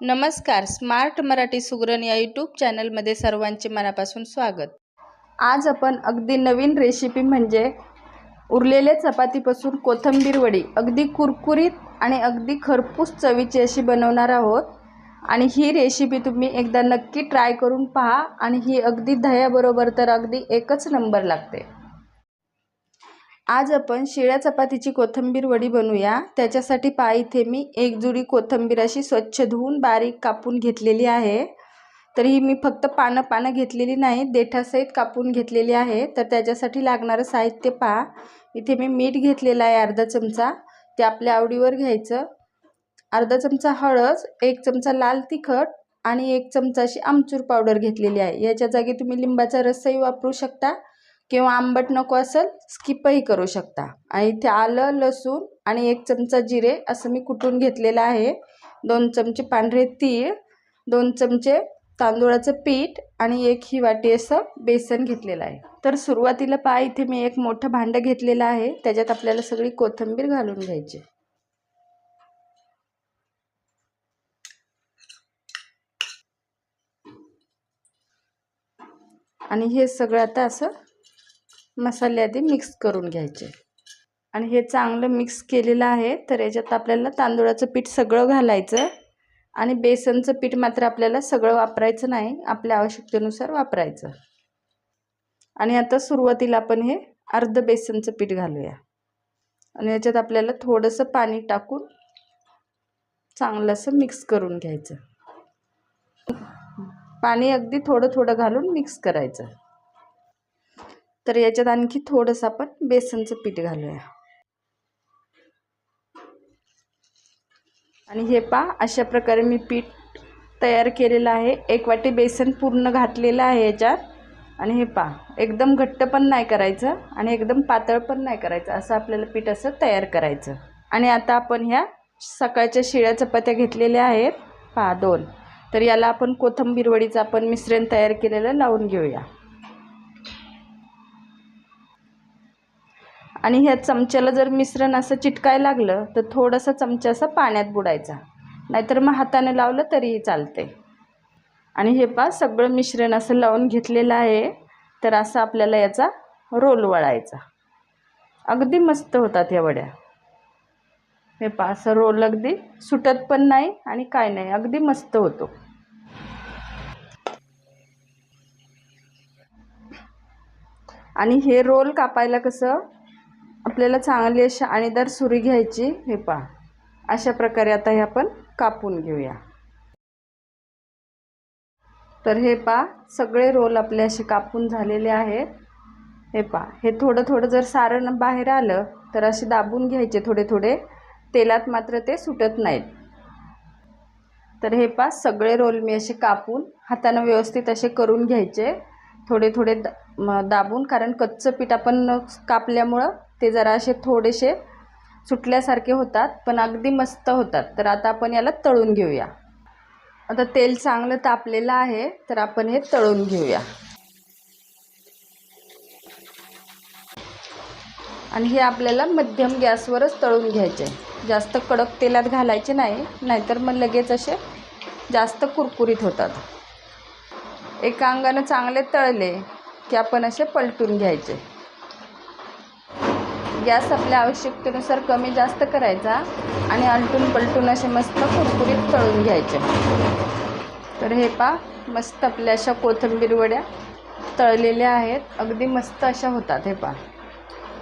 नमस्कार स्मार्ट मराठी सुगरण या यूट्यूब चॅनलमध्ये सर्वांचे मनापासून स्वागत. आज आपण अगदी नवीन रेसिपी म्हणजे उरलेल्या चपातीपासून कोथिंबीर वडी अगदी कुरकुरीत आणि अगदी खरपूस चवीची अशी बनवणार आहोत. आणि ही रेसिपी तुम्ही एकदा नक्की ट्राय करून पहा आणि ही अगदी दह्याबरोबर तर अगदी एकच नंबर लागते. आज आपण शिळ्या चपातीची कोथिंबीर वडी बनवूया. त्याच्यासाठी पहा इथे मी एक जुडी कोथिंबीर अशी स्वच्छ धुवून बारीक कापून घेतलेली आहे. तर ही मी फक्त पानं पानं घेतलेली नाही देठासहित कापून घेतलेली आहे. तर त्याच्यासाठी लागणारं साहित्य पहा. इथे मी मीठ घेतलेलं आहे अर्धा चमचा. ते आपल्या आवडीवर घ्यायचं. अर्धा चमचा हळद एक चमचा लाल तिखट आणि एक चमचा अशी आमचूर पावडर घेतलेली आहे. याच्या जागी तुम्ही लिंबाचा रसही वापरू शकता. किंवा आंबट नको असेल स्किपही करू शकता. आणि इथे आलं लसूण आणि एक चमचा जिरे असं मी कुटून घेतलेलं आहे. दोन चमचे पांढरे तीळ दोन चमचे तांदूळाचं पीठ आणि एक ही वाटी असं बेसन घेतलेलं आहे. तर सुरुवातीला पहा इथे मी एक मोठं भांडं घेतलेलं आहे. त्याच्यात आपल्याला सगळी कोथिंबीर घालून घ्यायची. आणि हे सगळं आता असं मसाले आधी मिक्स करून घ्यायचे. आणि हे चांगलं मिक्स केलेलं आहे तर याच्यात आपल्याला तांदूळाचं पीठ सगळं घालायचं आणि बेसनचं पीठ मात्र आपल्याला सगळं वापरायचं नाही आपल्या आवश्यकतेनुसार वापरायचं. आणि आता सुरुवातीला आपण हे अर्ध बेसनचं पीठ घालूया. आणि याच्यात आपल्याला थोडंसं पाणी टाकून चांगलं असं मिक्स करून घ्यायचं. पाणी अगदी थोडं थोडं घालून मिक्स करायचं. तर याच्यात आणखी थोडंसं आपण बेसनचं पीठ घालूया. आणि हे पा अशा प्रकारे मी पीठ तयार केलेलं आहे. एक वाटी बेसन पूर्ण घातलेलं आहे याच्यात. आणि हे पा एकदम घट्ट पण नाही करायचं आणि एकदम पातळ पण नाही करायचं. असं आपल्याला पीठ असं तयार करायचं. आणि आता आपण ह्या सकाळच्या शिळ्या चपात्या घेतलेल्या आहेत. पहा दोन. तर याला आपण कोथंबीरवडीचं आपण मिश्रण तयार केलेलं लावून घेऊया. आणि ह्या चमच्याला जर मिश्रण असं चिटकायला लागलं तर थोडंसं चमचा असं पाण्यात बुडायचा. नाहीतर मग हाताने लावलं तरीही चालते. आणि हे पा सगळं मिश्रण असं लावून घेतलेलं आहे. तर असं आपल्याला याचा रोल वळायचा. अगदी मस्त होतात या वड्या. हे पा असं रोल अगदी सुटत पण नाही आणि काय नाही अगदी मस्त होतो. आणि हे रोल कापायला कसं आपल्याला चांगली अशी आणीदार सुरी घ्यायची हे पहा. अशा प्रकारे आता हे आपण कापून घेऊया. तर हे पा सगळे रोल आपले असे कापून झालेले आहेत. हे पा हे थोडं थोडं जर सारण बाहेर आलं तर असे दाबून घ्यायचे थोडे थोडे तेलात मात्र ते सुटत नाहीत. तर हे पा सगळे रोल मी असे कापून हातानं व्यवस्थित असे करून घ्यायचे. थोडे थोडे दाबून कारण कच्चं पीठ आपण कापल्यामुळं ते जरा असे थोडेसे सुटल्यासारखे होतात पण अगदी मस्त होतात. तर आता आपण याला तळून घेऊया. आता तेल चांगलं तापलेलं आहे तर आपण हे तळून घेऊया. आणि हे आपल्याला मध्यम गॅसवरच तळून घ्यायचे जास्त कडक तेलात घालायचे नाही नाहीतर मग लगेच असे जास्त कुरकुरीत होतात. एका अंगानं चांगले तळले की आपण असे पलटून घ्यायचे. गॅस आपल्या आवश्यकतेनुसार कमी जास्त करायचा आणि आलटून पलटून असे मस्त कुरकुरीत तळून घ्यायचे. तर हे पा मस्त आपल्या अशा कोथिंबीर वड्या तळलेल्या आहेत. अगदी मस्त अशा होतात हे पा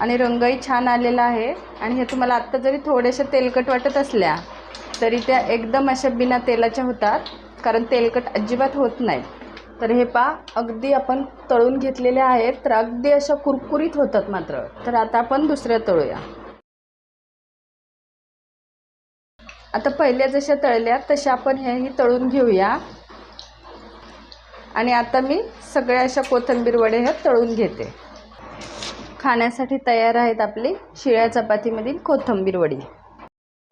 आणि रंगही छान आलेला आहे. आणि हे तुम्हाला आत्ता जरी थोड्याशा तेलकट वाटत असल्या तरी त्या एकदम अशा बिना तेलाच्या होतात. कारण तेलकट अजिबात होत नाहीत. तर हे पा अगदी आपण तळून घेतलेले आहेत तर अगदी अशा कुरकुरीत होतात मात्र. तर आता आपण दुसऱ्या तळूया. आता पहिल्या जशा तळल्या तशा आपण ह्याही तळून घेऊया. आणि आता मी सगळ्या अशा कोथिंबीर वडे ह्या तळून घेते. खाण्यासाठी तयार आहेत आपली शिळ्या चपातीमधील कोथिंबीर वडी.